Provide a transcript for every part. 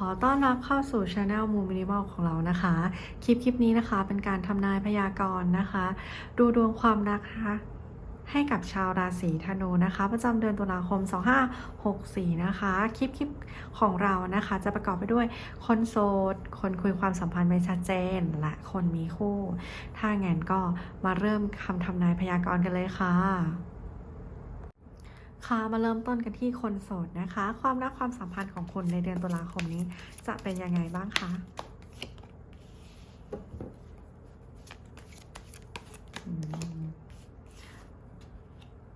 ขอต้อนรับเข้าสู่ช anel มูมินิมอลของเรานะคะ คลิปคลิปนี้นะคะเป็นการทำนายพยากรณ์นะคะ ดูดวงความรักนะคะให้กับชาวราศีธนูนะคะ ประจำเดือนตุลาคม 2564 นะคะ คลิปคลิปของเรานะคะ จะประกอบไปด้วยคนโสด คนคุยความสัมพันธ์ไม่ชัดเจน และคนมีคู่ ถ้างั้นก็มาเริ่มคำทำนายพยากรณ์กันเลยค่ะ ค่ะมาเริ่มต้นกันที่คนโสดนะคะ ความรักความสัมพันธ์ของคุณในเดือนตุลาคมนี้ จะเป็นยังไงบ้างคะ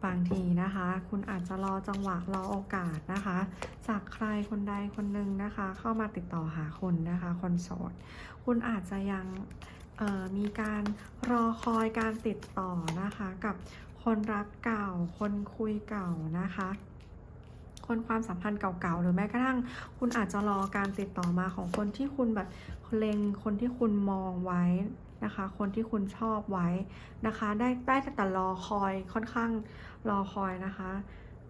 บางทีนะคะ คุณอาจจะรอจังหวะรอโอกาสนะคะ จากใครคนใดคนหนึ่งนะคะ เข้ามาติดต่อหาคุณนะคะ คนโสด คุณอาจจะยังมีการรอคอยการติดต่อนะคะ กับ คนรักเก่า คนคุยเก่านะคะ คนความสัมพันธ์เก่าๆ หรือแม้กระทั่งคุณอาจจะรอการติดต่อมาของคนที่คุณแบบเลงคนที่คุณมองไว้นะคะ คนที่คุณชอบไว้นะคะ ได้ได้แต่รอคอยค่อนข้างรอคอยนะคะ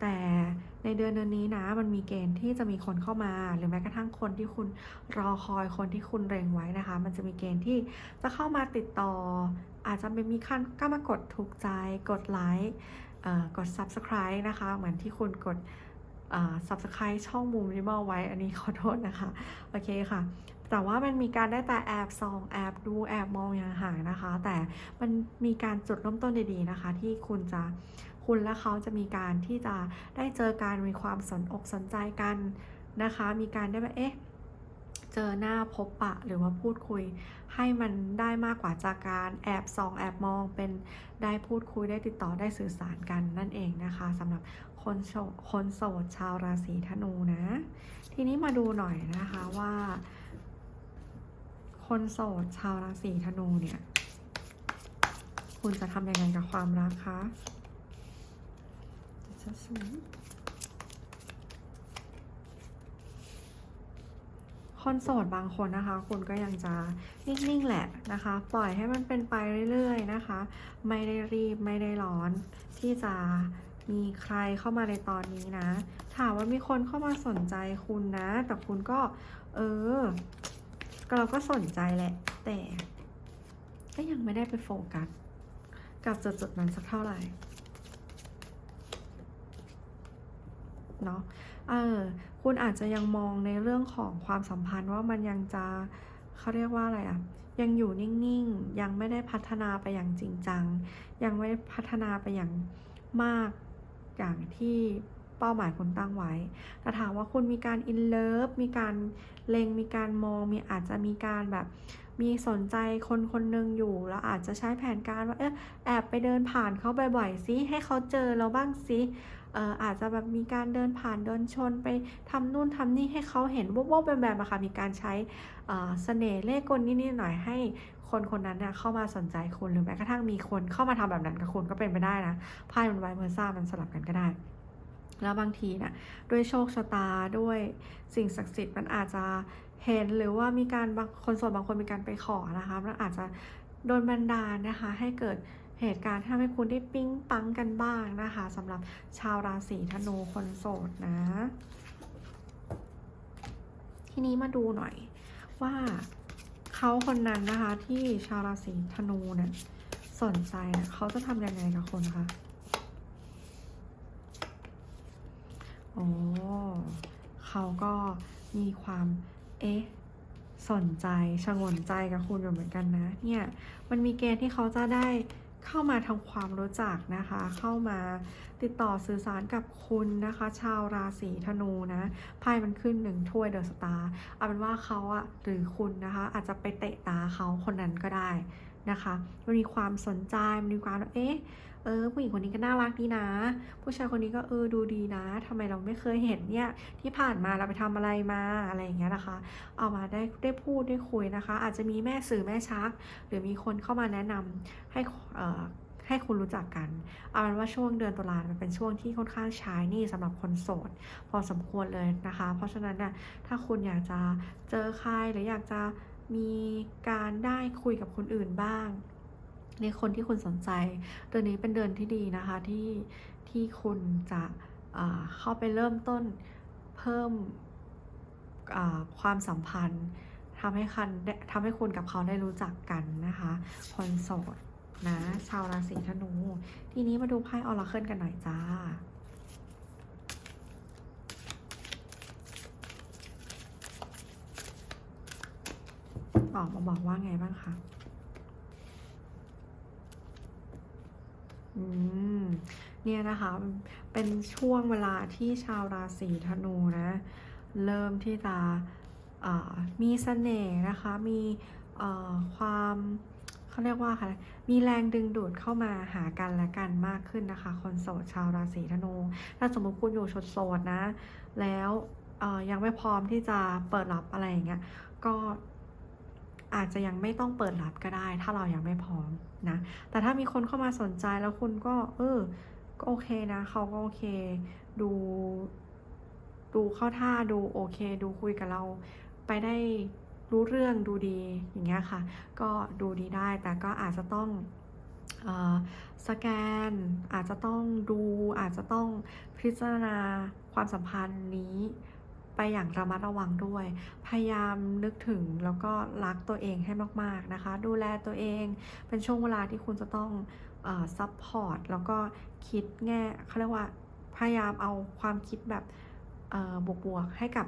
แต่ในเดือนเดือนนี้นะมันมีเกณฑ์ที่จะมีคนเข้ามา หรือแม้กระทั่งคนที่คุณรอคอยคนที่คุณเล็งไว้นะคะ มันจะมีเกณฑ์ที่จะเข้ามาติดต่อ อาจจะเป็นมีขั้นก็มากดถูกใจ กดไลค์กด subscribe นะคะ เหมือนที่คุณกด subscribe ช่องมูมินิมอลไว้ อันนี้ขอโทษนะคะ โอเคค่ะ แต่ว่ามันมีการได้แต่แอบส่องแอบดูแอบมองอย่างห่างนะคะ แต่มันมีการจุดเริ่มต้นดีๆนะคะ ที่คุณจะคุณและเขาจะมีการที่จะได้เจอการมีความสนอกสนใจกันนะคะ มีการได้แบบเอ๊ะ เจอหน้าพบปะหรือว่าพูดคุย ให้มันได้มากกว่าจากการแอบส่องแอบมองเป็นได้พูดคุยได้ติดต่อได้สื่อสารกันนั่นเองนะคะสำหรับคนโสดคนโสดชาวราศีธนูนะ ทีนี้มาดูหน่อยนะคะว่า คนโสดชาวราศีธนูเนี่ยคุณจะทำยังไงกับความรักคะจะสว คนโสดบางคนนะคะ คุณก็ยังจะนิ่งๆแหละนะคะ ปล่อยให้มันเป็นไปเรื่อยๆนะคะ ไม่ได้รีบไม่ได้ร้อน ที่จะมีใครเข้ามาในตอนนี้นะ ถามว่ามีคนเข้ามาสนใจคุณนะ แต่คุณก็ เออเราก็สนใจแหละ แต่ก็ยังไม่ได้ไปโฟกัสกับจุดๆนั้นสักเท่าไหร่เนาะ เออคุณอาจจะยังมองในเรื่องของความสัมพันธ์ว่ามันยังจะเขาเรียกว่าอะไรอะยังอยู่นิ่งๆ ยังไม่ได้พัฒนาไปอย่างจริงจัง ยังไม่ได้พัฒนาไปอย่างมากอย่างที่เป้าหมายคุณตั้งไว้ แต่ถามว่าคุณมีการอินเลิฟ มีการเลงมีการมอง มีอาจจะมีการแบบ มีสนใจคนคนหนึ่งอยู่ แล้วอาจจะใช้แผนการว่า เอ๊ะแอบไปเดินผ่านเขาบ่อยๆสิให้เขาเจอเราบ้างสิ อาจจะแบบมีการเดินผ่านเดินชนไปทำนู่นทำนี่ให้เขาเห็นว่าว่าเป็นแบบอะค่ะมีการใช้เสน่ห์เล่ห์กลนิดๆหน่อยให้คนคนนั้นเนี่ยเข้ามาสนใจคุณหรือแม้กระทั่งมีคนเข้ามาทำแบบนั้นกับคุณก็เป็นไปได้นะไพ่มันไวเวอร์ซ่ามันสลับกันก็ได้ แล้วบางทีนะด้วยโชคชะตาด้วยสิ่งศักดิ์สิทธิ์มันอาจจะเห็นหรือว่ามีการบางคนส่วนบางคนมีการไปขอนะคะมันอาจจะโดนบันดาลนะคะให้เกิด เหตุการณ์ที่ทำให้คุณได้ปิ๊งปังกันบ้างนะคะสำหรับชาวราศีธนูคนโสดนะ ทีนี้มาดูหน่อยว่าเขาคนนั้นนะคะที่ชาวราศีธนูเนี่ยสนใจนี่ยเขาจะทำยังไงกับคนคะโอ้เขาก็มีความเอ๊ะสนใจชงนใจกับคุณอยู่เหมือนกันนะ เนี่ย มันมีเกณฑ์ที่เขาจะได้ เข้ามาทำความรู้จักนะคะ เข้ามาติดต่อสื่อสารกับคุณนะคะ ชาวราศีธนูนะไพ่มันขึ้นหนึ่งถ้วยเดอะสตาร์เอาเป็นว่าเขาอะหรือคุณนะคะ อาจจะไปเตะตาเขาคนนั้นก็ได้นะคะมันมีความสนใจมันมีความเอ๊ะ เออ ผู้หญิงคนนี้ก็น่ารักดีนะ ผู้ชายคนนี้ก็เออดูดีนะทำไมเราไม่เคยเห็นเนี่ยที่ผ่านมาเราไปทำอะไรมาอะไรอย่างเงี้ยนะคะ เอามาได้ได้พูดได้คุยนะคะ อาจจะมีแม่สื่อแม่ชัก หรือมีคนเข้ามาแนะนำให้เอ่อให้คุณรู้จักกัน เอาเป็นว่าช่วงเดือนตุลามันเป็นช่วงที่ค่อนข้างใชายนี่สำหรับคนโสด พอสมควรเลยนะคะ เพราะฉะนั้นเนี่ยถ้าคุณอยากจะเจอใครหรืออยากจะมีการได้คุยกับคนอื่นบ้าง ในคนที่คุณสนใจ เดือนนี้เป็นเดือนที่ดีนะคะที่ที่คุณจะเข้าไปเริ่มต้นเพิ่มความสัมพันธ์ทำให้คันทำให้คุณกับเขาได้รู้จักกันนะคะคนโสดนะ ชาวราศีธนู ทีนี้มาดูไพ่ออราเคิลกันหน่อยจ้าออกมาบอกว่าไงบ้างคะ อืม เนี่ยนะคะเป็นช่วงเวลาที่ชาวราศีธนูนะ เริ่มที่จะมีเสน่ห์นะคะ มีความเขาเรียกว่าค่ะ มีแรงดึงดูดเข้ามาหากันและกันมากขึ้นนะคะ คนโสดชาวราศีธนู ถ้าสมมติคุณอยู่ชดโสดนะ แล้วยังไม่พร้อมที่จะเปิดรับอะไรอย่างเงี้ย ก็ อาจจะยังไม่ต้องเปิดรับก็ได้ ถ้าเรายังไม่พร้อมนะ แต่ถ้ามีคนเข้ามาสนใจแล้วคุณก็ เออ ก็โอเคนะเขาก็โอเค ดู ดูเข้าท่าดูโอเค ดูคุยกับเราไปได้รู้เรื่องดูดีอย่างเงี้ยค่ะ ก็ดูดีได้แต่ก็อาจจะต้องสแกน อาจจะต้องดูอาจจะต้องพิจารณาความสัมพันธ์นี้ ไปอย่างระมัดระวังด้วย พยายามนึกถึงแล้วก็รักตัวเองให้มากๆนะคะ ดูแลตัวเองเป็นช่วงเวลาที่คุณจะต้องซัพพอร์ตแล้วก็คิดแง่เขาเรียกว่าพยายามเอาความคิดแบบบวกๆให้กับ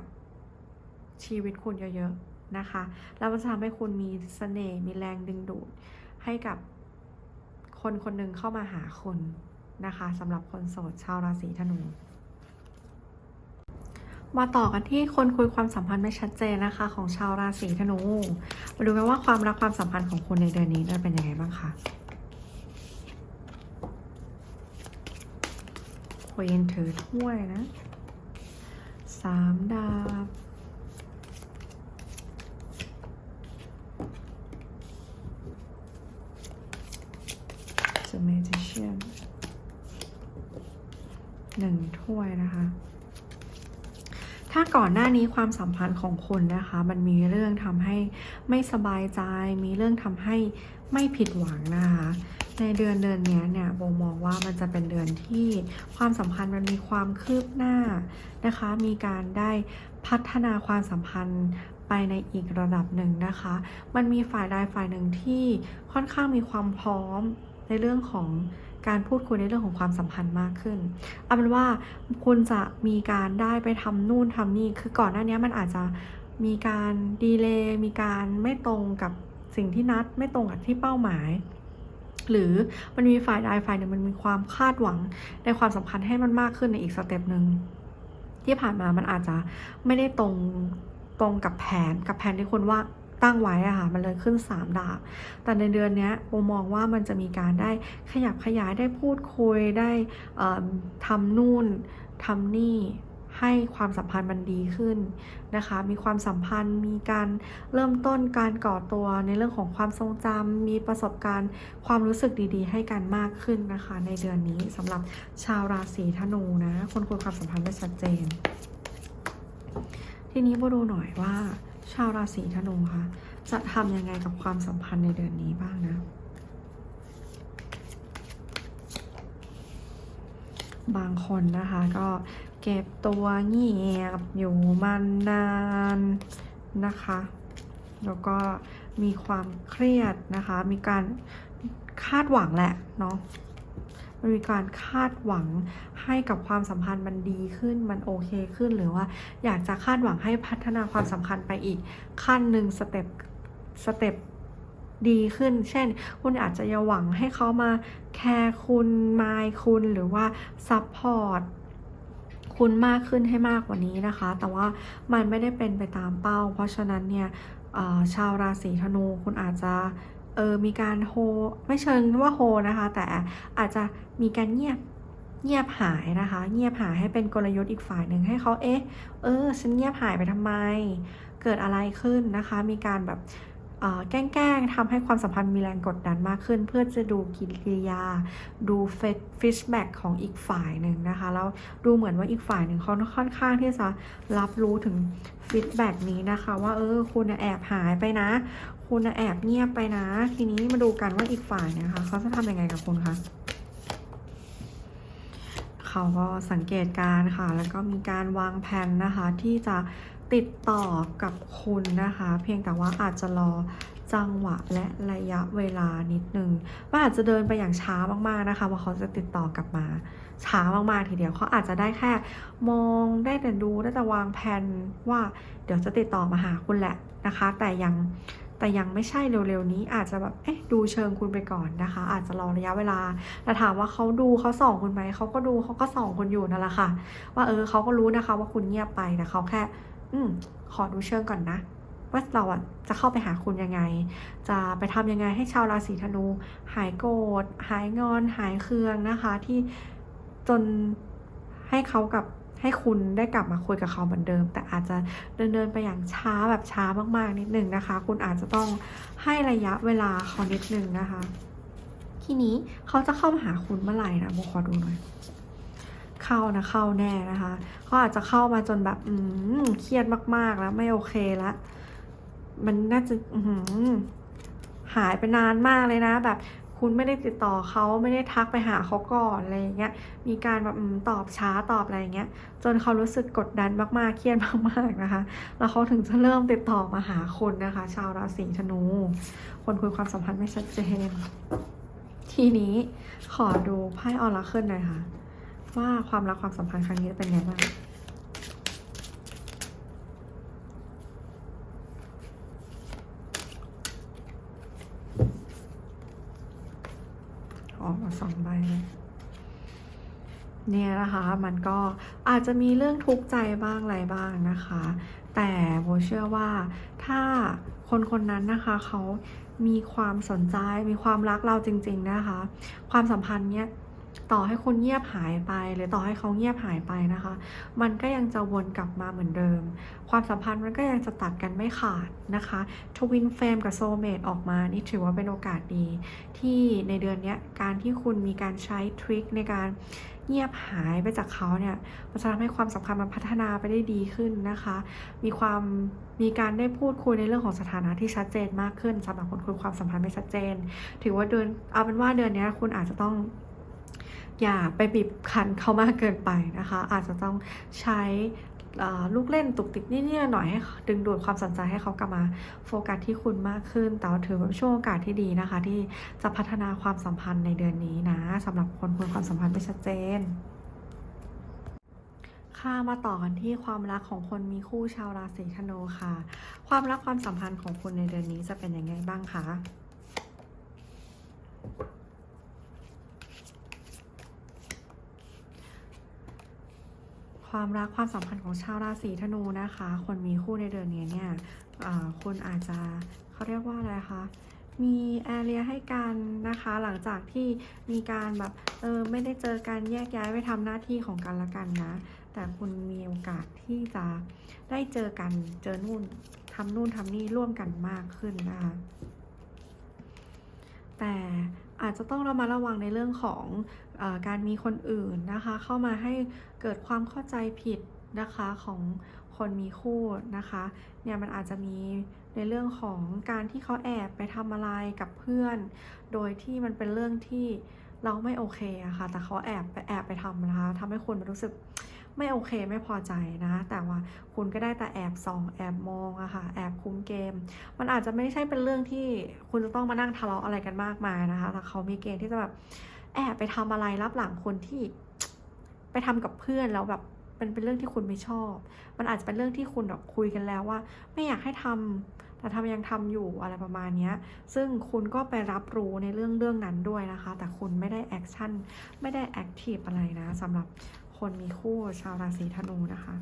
ชีวิตคุณเยอะๆนะคะ แล้วมันจะทำให้คุณมีเสน่ห์มีแรงดึงดูดให้กับคนคนหนึ่งเข้ามาหาคุณนะคะสำหรับคนโสดชาวราศีธนู มาต่อกันที่คนคุยความสัมพันธ์ไม่ชัดเจนนะคะ ของชาวราศีธนู มาดูกันว่าความรักความสัมพันธ์ของคุณในเดือนนี้จะเป็นยังไงบ้างคะควีนถือถ้วยนะสามดาบ The Magician หนึ่งถ้วยนะคะาก่อนหน้านี้ความสัมพันธ์ของคุณนะคะ มันมีเรื่องทำให้ไม่สบายใจ มีเรื่องทำให้ไม่ผิดหวังนะคะ ในเดือนเดือนนี้เนี่ยโบมองว่ามันจะเป็นเดือนที่ความสัมพันธ์มันมีความคืบหน้านะคะ มีการได้พัฒนาความสัมพันธ์ไปในอีกระดับหนึ่งนะคะ มันมีฝ่ายใดฝ่ายหนึ่งที่ค่อนข้างมีความพร้อมในเรื่องของ การพูดคุยในเรื่องของความสัมพันธ์มากขึ้นเอาเป็นว่าคุณจะมีการได้ไปทำนู่นทำนี่คือก่อนหน้านี้มันอาจจะมีการดีเลย์มีการไม่ตรงกับสิ่งที่นัด ไม่ตรงกับที่เป้าหมาย หรือมันมีฝ่ายใดฝ่ายหนึ่งมันมีความคาดหวังในความสัมพันธ์ให้มันมากขึ้นในอีกสเต็ปหนึ่งที่ผ่านมามันอาจจะไม่ได้ตรงตรงกับแผนกับแผนที่คุณว่า ตั้งไว้อะค่ะ มันเลยขึ้น 3 ดาบ แต่ในเดือนนี้โมมองว่ามันจะมีการได้ขยับขยายได้พูดคุยได้ทำนู่นทำนี่ให้ความสัมพันธ์มันดีขึ้นนะคะ มีความสัมพันธ์ มีการเริ่มต้นการก่อตัวในเรื่องของความทรงจำ มีประสบการณ์ ความรู้สึกดีๆ ให้กันมากขึ้นนะคะ ในเดือนนี้สำหรับชาวราศีธนูนะ คนคุยความสัมพันธ์ได้ชัดเจน ทีนี้มาดูหน่อยว่า ชาวราศีธนูคะจะทำยังไงกับความสัมพันธ์ในเดือนนี้บ้างนะ บางคนนะคะก็เก็บตัวเงียบอยู่มานานนะคะ แล้วก็มีความเครียดนะคะ มีการคาดหวังแหละเนาะ มันมีการคาดหวังให้กับความสัมพันธ์มันดีขึ้นมันโอเคขึ้นหรือว่า อยากจะคาดหวังให้พัฒนาความสัมพันธ์ไปอีกขั้นหนึ่งสเต็ปสเต็ปดีขึ้น เช่น คุณอาจจะยหวังให้เขามาแคร์คุณมายคุณหรือว่าซัพพอร์ตคุณมากขึ้นให้มากกว่านี้นะคะ แต่ว่ามันไม่ได้เป็นไปตามเป้า เพราะฉะนั้นเนี่ยชาวราศีธนูคุณอาจจะ เออมีการโฮไม่เชิงว่าโฮนะคะ แต่อาจจะมีการเงียบเงียบหายนะคะ เงียบหายให้เป็นกลยุทธ์อีกฝ่ายหนึ่งให้เขาเอ๊ะเออฉันเงียบหายไปทำไม เกิดอะไรขึ้นนะคะ มีการแบบแกล้งๆทำให้ความสัมพันธ์มีแรงกดดันมากขึ้น เพื่อจะดูกิริยา ดูฟิชแบ็กของอีกฝ่ายหนึ่งนะคะแล้วดูเหมือนว่าอีกฝ่ายหนึ่งเขาค่อนข้างที่จะรับรู้ถึงฟีดแบ็กนี้นะคะ ว่าเออคุณแอบหายไปนะ คุณแอบเงียบไปนะ ทีนี้มาดูกันว่าอีกฝ่ายนะคะเขาจะทำยังไงกับคุณคะเขาก็สังเกตการค่ะ แล้วก็มีการวางแผนนะคะ ที่จะติดต่อกับคุณนะคะ เพียงแต่ว่าอาจจะรอจังหวะและระยะเวลานิดนึงว่าอาจจะเดินไปอย่างช้ามากๆนะคะว่าเขาจะติดต่อกลับมา ช้ามากๆทีเดียวเขาอาจจะได้แค่ มองได้แต่ดูได้แต่วางแผนว่า เดี๋ยวจะติดต่อมาหาคุณแหละนะคะ แต่ยัง แต่ยังไม่ใช่เร็วๆนี้อาจจะแบบเอ๊ะดูเชิงคุณไปก่อนนะคะ อาจจะรอระยะเวลาแต่ถามว่าเขาดูเขาส่องคุณไหมเขาก็ดูเขาก็ส่องคุณอยู่นั่นแหละค่ะ ว่าเออเขาก็รู้นะคะว่าคุณเงียบไปแต่เขาแค่ อืมขอดูเชิงก่อนนะว่าเราอะจะเข้าไปหาคุณยังไง จะไปทำยังไงให้ชาวราศีธนู หายโกรธหายงอนหายเคืองนะคะ ที่จนให้เขากับ ให้คุณได้กลับมาคุยกับเขาเหมือนเดิม แต่อาจจะเดินเดินไปอย่างช้าแบบช้ามากๆนิดนึงนะคะ คุณอาจจะต้องให้ระยะเวลาเขานิดนึงนะคะ ทีนี้เขาจะเข้ามาหาคุณเมื่อไหร่นะโมขอดูหน่อยเข้านะเข้าแน่นะคะเขาอาจจะเข้ามาจนแบบอืมเครียดมากๆแล้วไม่โอเคแล้วมันน่าจะหายไปนานมากเลยนะ แบบ คุณไม่ได้ติดต่อเขาไม่ได้ทักไปหาเขาก่อนอะไรอย่างเงี้ย มีการแบบตอบช้าตอบอะไรอย่างเงี้ย จนเขารู้สึกกดดันมากๆ เครียดมากๆนะคะ แล้วเขาถึงจะเริ่มติดต่อมาหาคุณนะคะ ชาวราศีธนู คนคุยความสัมพันธ์ไม่ชัดเจน ทีนี้ขอดูไพ่ออราเคิลหน่อยค่ะ ว่าความรักความสัมพันธ์ครั้งนี้จะเป็นไงบ้าง ออกมาสองใบเลย เนี่ยนะคะ มันก็อาจจะมีเรื่องทุกข์ใจบ้างอะไรบ้างนะคะ แต่โบเชื่อว่าถ้าคนคนนั้นนะคะเขามีความสนใจมีความรักเราจริง ๆนะคะ ความสัมพันธ์เนี้ยต่อให้คุณเงียบหายไป หรือต่อให้เขาเงียบหายไปนะคะ มันก็ยังจะวนกลับมาเหมือนเดิม ความสัมพันธ์มันก็ยังจะตัดกันไม่ขาดนะคะทวินเฟรมกับโซเมตออกมานี่ถือว่าเป็นโอกาสดี ที่ในเดือนนี้การที่คุณมีการใช้ทริคในการ เงียบหายไปจากเขาเนี่ยมันจะทำให้ความสัมพันธ์มันพัฒนาไปได้ดีขึ้นนะคะ มีความมีการได้พูดคุยในเรื่องของสถานะที่ชัดเจนมากขึ้นสำหรับคนคุยความสัมพันธ์ไม่ชัดเจน ถือว่าเดือนเอาเป็นว่าเดือนนี้คุณอาจจะต้องอย่าไปบีบคั้นเขามากเกินไปนะคะ อาจจะต้องใช้ ลูกเล่นตุกติกนิดๆหน่อยให้ดึงดูดความสนใจให้เขากลับมาโฟกัสที่คุณมากขึ้น แต่ว่าถือว่าช่วงโอกาสที่ดีนะคะ ที่จะพัฒนาความสัมพันธ์ในเดือนนี้นะสำหรับคนคุยความสัมพันธ์ไม่ชัดเจนค่ะมาต่อกันที่ความรักของคนมีคู่ชาวราศีธนูค่ะ ความรักความสัมพันธ์ของคุณในเดือนนี้จะเป็นยังไงบ้างคะ ความรักความสัมพันธ์ของชาวราศีธนูนะคะ คนมีคู่ในเดือนนี้เนี่ยคุณอาจจะเขาเรียกว่าอะไรคะมีแอเรียให้กันนะคะ หลังจากที่มีการแบบเออไม่ได้เจอกันแยกย้ายไปทำหน้าที่ของกันและกันนะ แต่คุณมีโอกาสที่จะได้เจอกันเจอนู่นทำนู่นทำนี่ร่วมกันมากขึ้นนะคะแต่ อาจจะต้องระมัดระวังในเรื่องของอการมีคนอื่นนะคะ เข้ามาให้เกิดความเข้าใจผิดนะคะของคนมีคู่นะคะเนี่ยมันอาจจะมีในเรื่องของการที่เขาแอบไปทำอะไรกับเพื่อน โดยที่มันเป็นเรื่องที่เราไม่โอเคอะค่ะแต่เขาแอบไปแอบไปทำนะคะทำให้คุณรู้สึก ไม่โอเคไม่พอใจนะ แต่ว่าคุณก็ได้แต่แอบส่องแอบมองอะค่ะแอบคุ้มเกม มันอาจจะไม่ใช่เป็นเรื่องที่คุณจะต้องมานั่งทะเลาะอะไรกันมากมายนะคะแต่เขามีเกณฑ์ที่จะแบบแอบไปทำอะไรรับหลังคนที่ไปทำกับเพื่อนแล้วแบบมันเป็นเรื่องที่คุณไม่ชอบ มันอาจจะเป็นเรื่องที่คุณแบบคุยกันแล้วว่า ไม่อยากให้ทำแต่ทำยังทำอยู่อะไรประมาณเนี้ยซึ่งคุณก็ไปรับรู้ในเรื่องเรื่องนั้นด้วยนะคะ แต่คุณไม่ได้แอคชั่น ไม่ได้แอคทีฟอะไรนะสำหรับ คนมีคู่ชาวราศีธนูนะคะ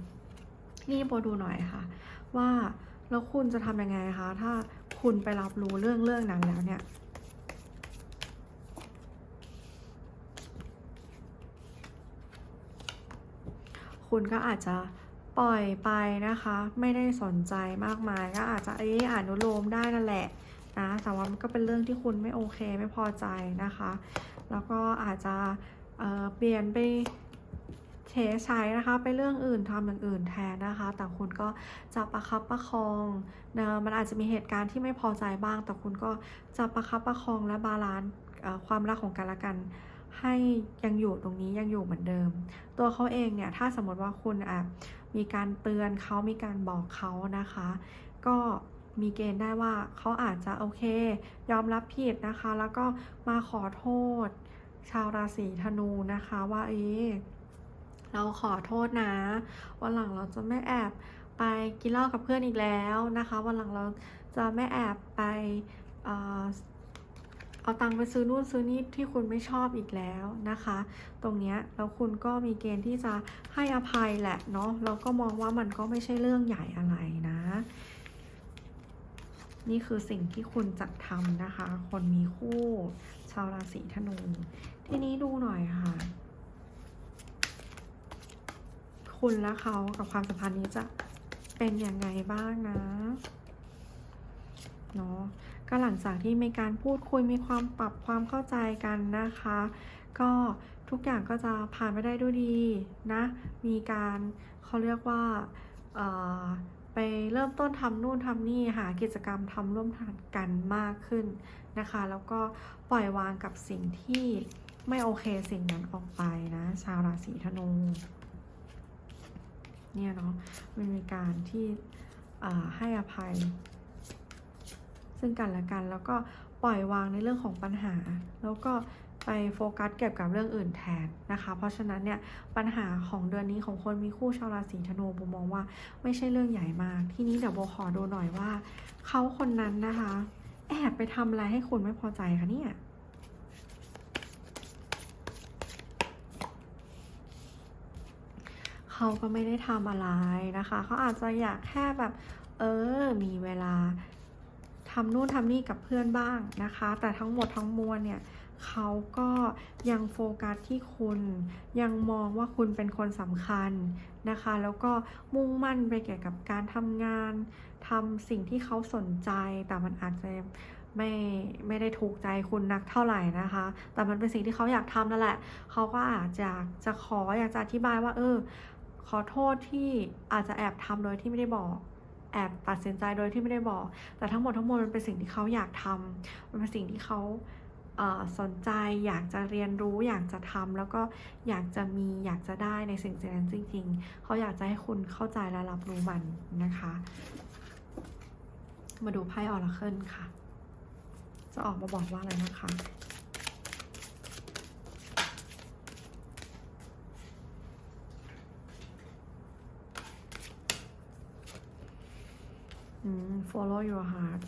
นี่โบดูหน่อยค่ะ ว่าแล้วคุณจะทำยังไงคะ ถ้าคุณไปรับรู้เรื่องเรื่องนั้นแล้วเนี่ยคุณก็อาจจะปล่อยไปนะคะ ไม่ได้สนใจมากมายก็อาจจะเอ้อนุโลมได้นั่นแหละนะแต่ว่ามันก็เป็นเรื่องที่คุณไม่โอเคไม่พอใจนะคะ แล้วก็อาจจะเเปลี่ยนไป เฉยใช้นะคะไปเรื่องอื่นทำอย่างอื่นแทนนะคะ แต่คุณก็จะประคับประคองนะมันอาจจะมีเหตุการณ์ที่ไม่พอใจบ้าง แต่คุณก็จะประคับประคองและบาลานซ์ความรักของกันและกัน ให้ยังอยู่ตรงนี้ยังอยู่เหมือนเดิม ตัวเขาเองเนี่ยถ้าสมมติว่าคุณอะมีการเตือนเขามีการบอกเขานะคะ ก็มีเกณฑ์ได้ว่าเขาอาจจะโอเค ยอมรับผิดนะคะ แล้วก็มาขอโทษ ชาวราศีธนูนะคะว่าเอ๊ะ เราขอโทษนะ วันหลังเราจะไม่แอบไปกินเหล้ากับเพื่อนอีกแล้วนะคะ วันหลังเราจะไม่แอบไปเออเอาตังค์ไปซื้อนู่นซื้อนี่ที่คุณไม่ชอบอีกแล้วนะคะ ตรงเนี้ยแล้วคุณก็มีเกณฑ์ที่จะให้อภัยแหละเนาะเราก็มองว่ามันก็ไม่ใช่เรื่องใหญ่อะไรนะ นี่คือสิ่งที่คุณจะทำนะคะ คนมีคู่ชาวราศีธนู ทีนี้ดูหน่อยค่ะ คุณและเขากับความสัมพันธ์นี้จะเป็นยังไงบ้างนะเนาะก็หลังจากที่มีการพูดคุยมีความปรับความเข้าใจกันนะคะ ก็ทุกอย่างก็จะผ่านไปได้ด้วยดีนะ มีการเขาเรียกว่าไปเริ่มต้นทำนู่นทำนี่หากิจกรรมทำร่วมกันมากขึ้นนะคะ แล้วก็ปล่อยวางกับสิ่งที่ไม่โอเคสิ่งนั้นออกไปนะ ชาวราศีธนู เนี่ยเนาะมันมีการที่ให้อภัย ซึ่งกันและกันแล้วก็ปล่อยวางในเรื่องของปัญหา แล้วก็ไปโฟกัสเกี่ยวกับเรื่องอื่นแทนนะคะ เพราะฉะนั้นเนี่ยปัญหาของเดือนนี้ของคนมีคู่ชาวราศีธนูโบมองว่าไม่ใช่เรื่องใหญ่มาก ที่นี้เดี๋ยวโบขอดูหน่อยว่าเขาคนนั้นนะคะ แอบไปทำอะไรให้คุณไม่พอใจคะเนี่ย เขาก็ไม่ได้ทำอะไรนะคะ เขาอาจจะอยากแค่แบบ เออ มีเวลาทำนู่นทำนี่กับเพื่อนบ้างนะคะ แต่ทั้งหมดทั้งมวลเนี่ยเขาก็ยังโฟกัสที่คุณ ยังมองว่าคุณเป็นคนสำคัญนะคะ แล้วก็มุ่งมั่นไปเกี่ยวกับการทำงานทำสิ่งที่เขาสนใจ แต่มันอาจจะไม่ไม่ได้ถูกใจคุณนักเท่าไหร่นะคะ แต่มันเป็นสิ่งที่เขาอยากทำนั่นแหละ เขาก็อาจจะจะขออยากจะอธิบายว่า เออ ขอโทษที่อาจจะแอบทำโดยที่ไม่ได้บอก แอบตัดสินใจโดยที่ไม่ได้บอก แต่ทั้งหมดทั้งมวลมันเป็นสิ่งที่เขาอยากทำมันเป็นสิ่งที่เขาเสนใจอยากจะเรียนรู้อยากจะทำแล้วก็อยากจะมีอยากจะได้ในสิ่งนั้นจริง ๆ เขาอยากจะให้คุณเข้าใจและรับรู้มันนะคะ มาดูไพ่ออราเคิลค่ะ จะออกมาบอกว่าอะไรนะคะ follow your heart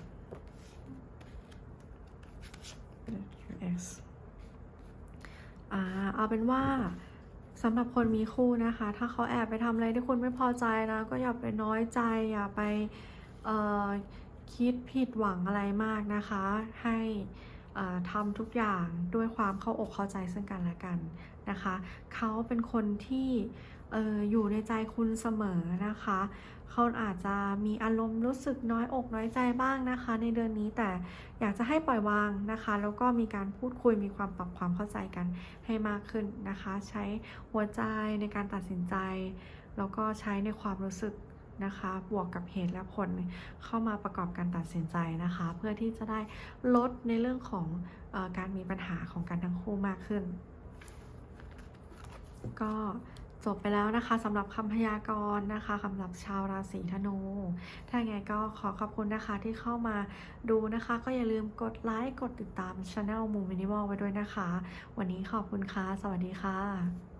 your ex อ่าเอาเป็นว่าสำหรับคนมีคู่นะคะ ถ้าเขาแอบไปทำอะไรที่คุณไม่พอใจนะ ก็อย่าไปน้อยใจ อย่าไปเอ่อคิดผิดหวังอะไรมากนะคะ ให้ทำทุกอย่างด้วยความเข้าอกเข้าใจซึ่งกันและกันนะคะ เขาเป็นคนที่อออยู่ในใจคุณเสมอนะคะ เขาอาจจะมีอารมณ์รู้สึกน้อยอกน้อยใจบ้างนะคะ ในเดือนนี้แต่อยากจะให้ปล่อยวางนะคะ แล้วก็มีการพูดคุยมีความปรับความเข้าใจกันให้มากขึ้นนะคะ ใช้หัวใจในการตัดสินใจ แล้วก็ใช้ในความรู้สึกนะคะ บวกกับเหตุและผลเข้ามาประกอบการตัดสินใจนะคะ เพื่อที่จะได้ลดในเรื่องของอการมีปัญหาของกันทั้งคู่มากขึ้น ก็ จบไปแล้วนะคะสำหรับคำพยากรณ์นะคะสำหรับชาวราศีธนู ถ้าไงก็ขอขอบคุณนะคะที่เข้ามาดูนะคะ ก็อย่าลืมกดไลค์กดติดตามช anel มูมินิมอลไว้ด้วยนะคะ วันนี้ขอบคุณค่ะ สวัสดีค่ะ